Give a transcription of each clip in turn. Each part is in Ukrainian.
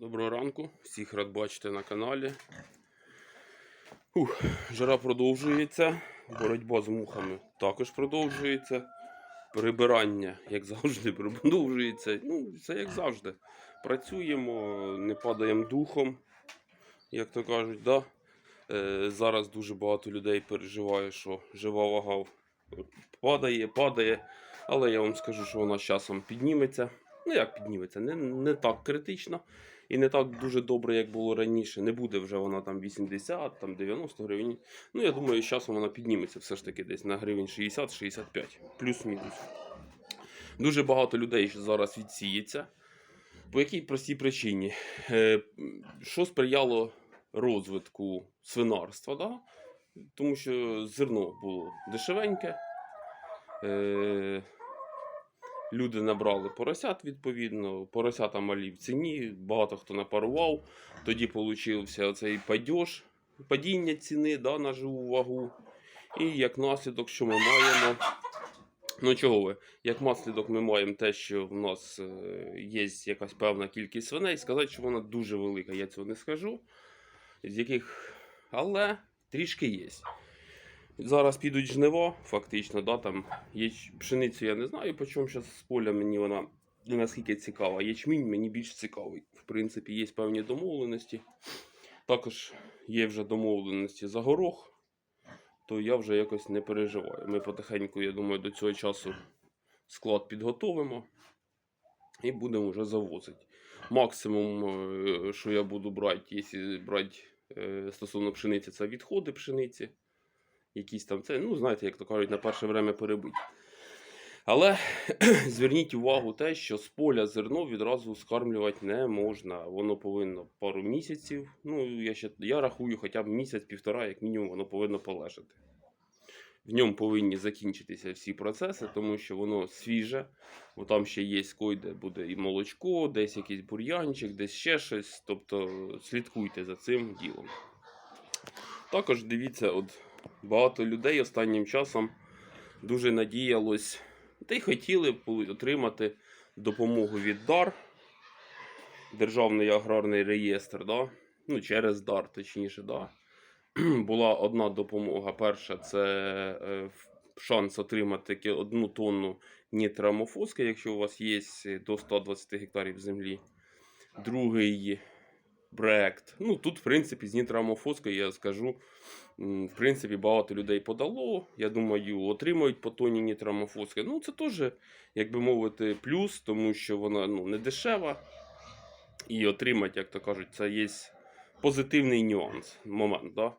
Доброго ранку, всіх рад бачити на каналі. Ух, жара продовжується, боротьба з мухами також продовжується. Прибирання, як завжди, продовжується. Ну, все як завжди. Працюємо, не падаємо духом, як то кажуть. Да? Е, зараз дуже багато людей переживає, що жива вага падає, падає. Але я вам скажу, що вона з часом підніметься. Ну як підніметься, не, не так критично і не так дуже добре, як було раніше. Не буде вже вона там 80, там 90 гривень. Ну я думаю, з часом вона підніметься все ж таки десь на гривень 60-65, плюс-мінус. Дуже багато людей зараз відсіється. По якій простій причині? Е, що сприяло розвитку свинарства? Да? Тому що зерно було дешевеньке. Люди набрали поросят, відповідно, поросята малі в ціні, багато хто напарував. Тоді получився оцей падеж, падіння ціни да, на живу вагу. І як наслідок, що ми маємо. Ну чого ви? Як наслідок ми маємо те, що в нас е, є якась певна кількість свиней. Сказати, що вона дуже велика, я цього не скажу. З яких... Але трішки є. Зараз підуть жнива, фактично, да, там є пшеницю, я не знаю, по чому зараз з поля мені вона не наскільки цікава. Ячмінь мені більш цікавий. В принципі, є певні домовленості. Також є вже домовленості за горох, то я вже якось не переживаю. Ми потихеньку, я думаю, до цього часу склад підготовимо і будемо вже завозити. Максимум, е, що я буду брати, якщо брати е, стосовно пшениці, це відходи пшениці якісь там це, ну, знаєте, як то кажуть, на перше время перебить. Але зверніть увагу те, що з поля зерно відразу скармлювати не можна. Воно повинно пару місяців. Ну, я ще я рахую, хоча б місяць-півтора, як мінімум, воно повинно полежати. В ньому повинні закінчитися всі процеси, тому що воно свіже, бо там ще є койде буде і молочко, десь якийсь бур'янчик, десь ще щось. Тобто слідкуйте за цим ділом. Також дивіться, от багато людей останнім часом дуже надіялось та й хотіли отримати допомогу від ДАР, Державний аграрний реєстр, да? ну, через ДАР, точніше, да. була одна допомога. Перша це е, шанс отримати одну тонну нітрамофоски, якщо у вас є до 120 гектарів землі. Другий проект. Ну, тут, в принципі, з нітрамофоскою я скажу. В принципі, багато людей подало. Я думаю, отримають по тоні нітрамофоска. Ну, це теж, як би мовити, плюс, тому що вона ну, не дешева. І отримати, як то кажуть, це є позитивний нюанс, момент. Да?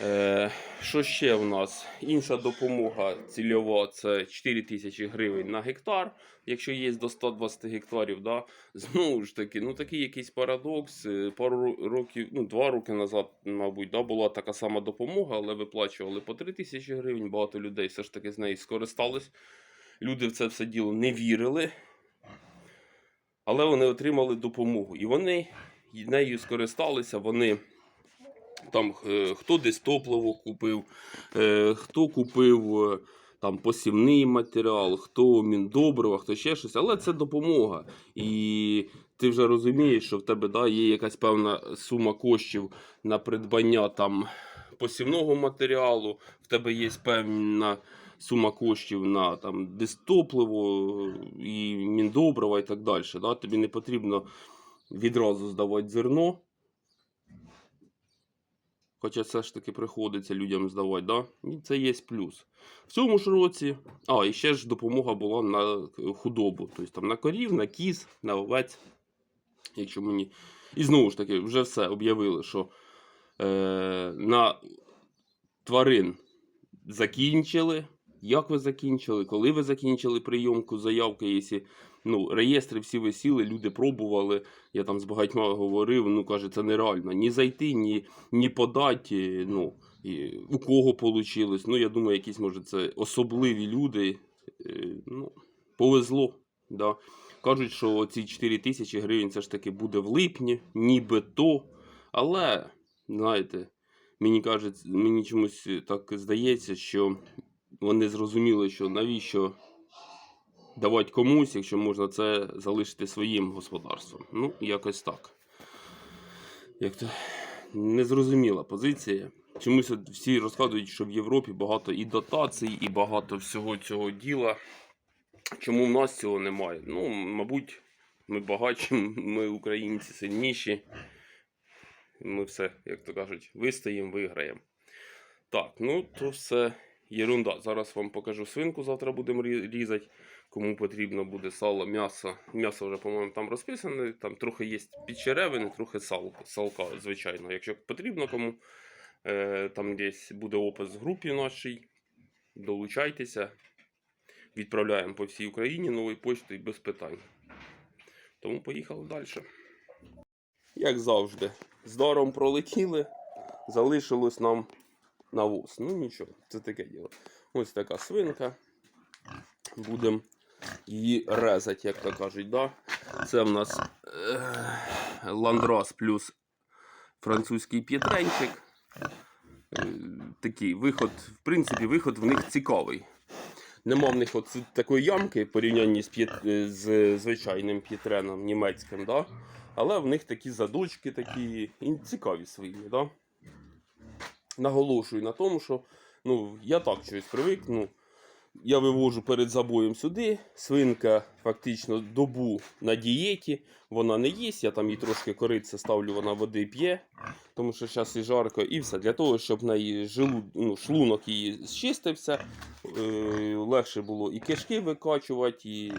Е, що ще в нас? Інша допомога цільова це 4 тисячі гривень на гектар, якщо є до 120 гектарів. Да? Знову ж таки, ну такий якийсь парадокс. Е, Пару років, ну два роки назад, мабуть, да, була така сама допомога, але виплачували по 3 тисячі гривень. Багато людей все ж таки з неї скористались. Люди в це все діло не вірили, але вони отримали допомогу. І вони нею скористалися. Вони там е, хто десь топливо купив, е, хто купив е, там посівний матеріал, хто міндобрива, хто ще щось, але це допомога. І ти вже розумієш, що в тебе да, є якась певна сума коштів на придбання там посівного матеріалу, в тебе є певна сума коштів на там десь топливо і міндобрива і так далі. Да? Тобі не потрібно відразу здавати зерно. Хоча все ж таки приходиться людям здавати, да? І це є плюс. В цьому ж році, а, і ще ж допомога була на худобу. Тобто там на корів, на кіз, на овець. Якщо мені. І знову ж таки, вже все об'явили, що е, на тварин закінчили. Як ви закінчили, коли ви закінчили прийомку заявки, якщо ну, реєстри всі висіли, люди пробували. Я там з багатьма говорив, ну каже, це нереально. Ні зайти, ні, ні подати. Ну, і у кого вийшло. Ну, я думаю, якісь, може, це особливі люди. Е, ну, повезло. Да. Кажуть, що ці 4 тисячі гривень все ж таки буде в липні, ніби то. Але, знаєте, мені кажуть, мені чомусь так здається, що вони зрозуміли, що навіщо давати комусь, якщо можна це залишити своїм господарством. Ну, якось так. Як то незрозуміла позиція. Чомусь всі розказують, що в Європі багато і дотацій, і багато всього цього діла. Чому в нас цього немає? Ну, мабуть, ми багатші, ми українці сильніші. Ми все, як то кажуть, вистоїмо, виграємо. Так, ну то все єрунда. Зараз вам покажу свинку, завтра будемо різати. Кому потрібно буде сало, м'ясо. М'ясо вже, по-моєму, там розписане. Там трохи є підчеревини, трохи сал, салка, звичайно. Якщо потрібно кому, е, там десь буде опис в групі нашій. Долучайтеся. Відправляємо по всій Україні новою поштою без питань. Тому поїхали далі. Як завжди, з даром пролетіли, залишилось нам навоз. Ну нічого, це таке діло. Ось така свинка. Будемо її резати, як то кажуть. Да? Це в нас е, ландрас плюс французький п'єтренчик. Е, Такий виход, в принципі, виход в них цікавий. Нема в них от такої ямки порівнянні з, п'єт... з звичайним п'єтреном німецьким, да? але в них такі задочки такі і цікаві свої. Да? Наголошую на тому, що ну, я так щось привик. Ну, я вивожу перед забоєм сюди. Свинка фактично добу на дієті. Вона не їсть, я там їй трошки кориці ставлю, вона води п'є, тому що зараз і жарко, і все. Для того, щоб в неї жилу, ну, шлунок її зчистився, е, легше було і кишки викачувати, і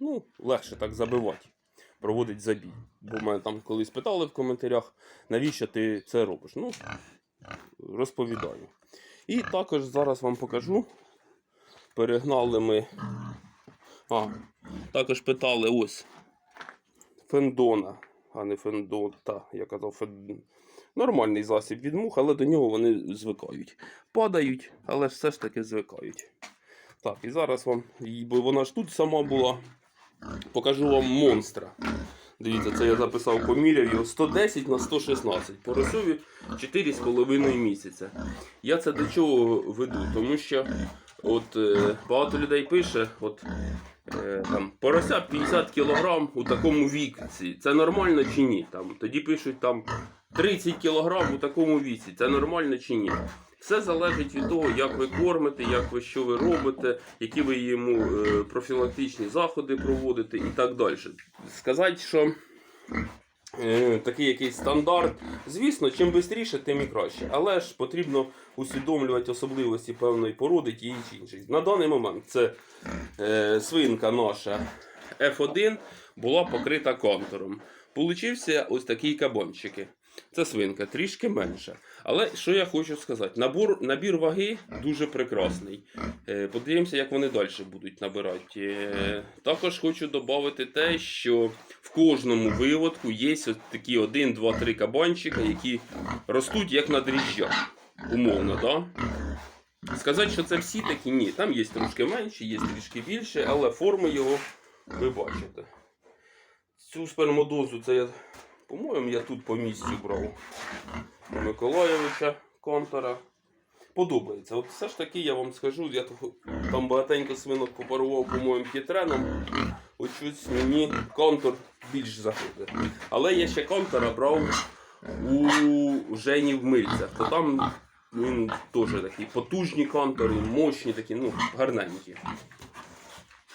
ну, легше так забивати, проводить забій. Бо мене там колись питали в коментарях, навіщо ти це робиш. Ну, розповідаю. І також зараз вам покажу. Перегнали ми. А, також питали ось Фендона, а не Фендота, я казав Фен... Нормальний засіб від мух, але до нього вони звикають. Падають, але все ж таки звикають. Так, і зараз вам, бо вона ж тут сама була. Покажу вам монстра. Дивіться, це я записав, поміряв його 110 на 116. По Росові 4,5 місяця. Я це до чого веду? Тому що от е, багато людей пише, от е, там порося 50 кг у такому віці. Це нормально чи ні? Там, тоді пишуть там 30 кг у такому віці. Це нормально чи ні? Все залежить від того, як ви кормите, як ви що ви робите, які ви йому е, профілактичні заходи проводите і так далі. Сказати, що е, такий якийсь стандарт, звісно, чим швидше, тим і краще. Але ж потрібно усвідомлювати особливості певної породи тієї чи іншої. На даний момент це е, свинка наша F1 була покрита контуром. Получився ось такі кабанчики. Це свинка трішки менша. Але що я хочу сказати? Набор, набір ваги дуже прекрасний. Е, подивимося, як вони далі будуть набирати. Е, також хочу додати те, що в кожному виводку є такі 1, 2, 3 кабанчика, які ростуть як на дріжджах. Умовно, да? Сказати, що це всі такі, ні. Там є трошки менші, є трішки більше, але форми його ви бачите. Цю спермодозу це я, по-моєму, я тут по місцю брав. У Миколаєвича контора. Подобається. От все ж таки я вам скажу, я там багатенько свинок попарував, по-моєму, п'єтреном. От мені контур більш заходить. Але я ще контора брав у Жені в Мильцях. То там він теж такі потужні контури, мощні такі, ну, гарненькі.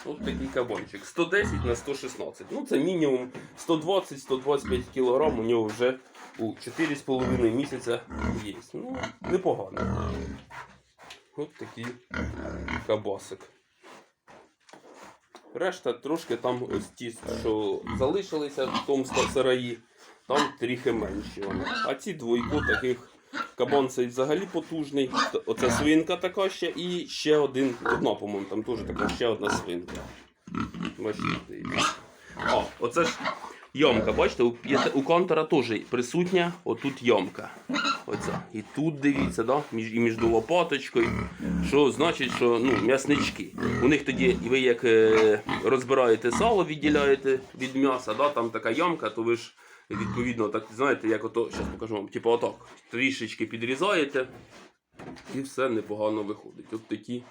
От такий кабанчик. 110 на 116. Ну це мінімум 120-125 кг у нього вже у 4,5 місяця є. Ну, непогано. От такий кабасик. Решта трошки там ось ті, що залишилися в тому ста- сараї, там трохи менші вони. А ці двойко таких кабан цей взагалі потужний. Оця свинка така ще і ще один, одна, по-моєму, там теж така ще одна свинка. Бачите. А, оце ж ямка, бачите, у, у контора теж присутня отут ямка. Оця. І тут дивіться, да? між, і між лопаточкою. Що значить, що ну, м'яснички. У них тоді ви як е, розбираєте сало, відділяєте від м'яса, да? там така ямка, то ви ж відповідно, так знаєте, як ото, зараз покажу вам, типу отак, трішечки підрізаєте, і все непогано виходить. От такі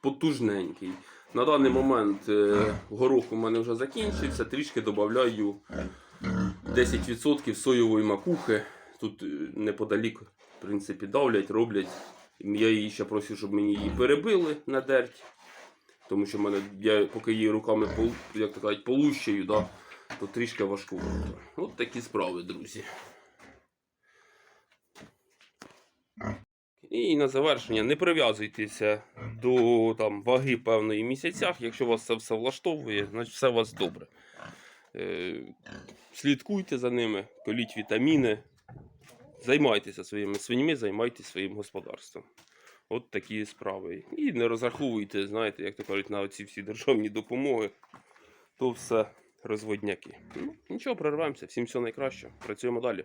потужненький. На даний момент е, горох у мене вже закінчився, трішки додаю 10% соєвої макухи. Тут е, неподалік, в принципі, давлять, роблять. Я її ще просив, щоб мені її перебили на дерть. Тому що в мене, я поки її руками як то кажуть, полущаю, да, то трішки важкувато. От такі справи, друзі. І на завершення не прив'язуйтеся до там, ваги певної місяцях. Якщо вас це все влаштовує, значить все у вас добре. Е, слідкуйте за ними, коліть вітаміни, займайтеся своїми свинями, займайтеся своїм господарством. От такі справи. І не розраховуйте, знаєте, як то кажуть, на оці всі державні допомоги. То все розводняки. Ну, нічого, прорваємося. Всім всього найкращого. Працюємо далі.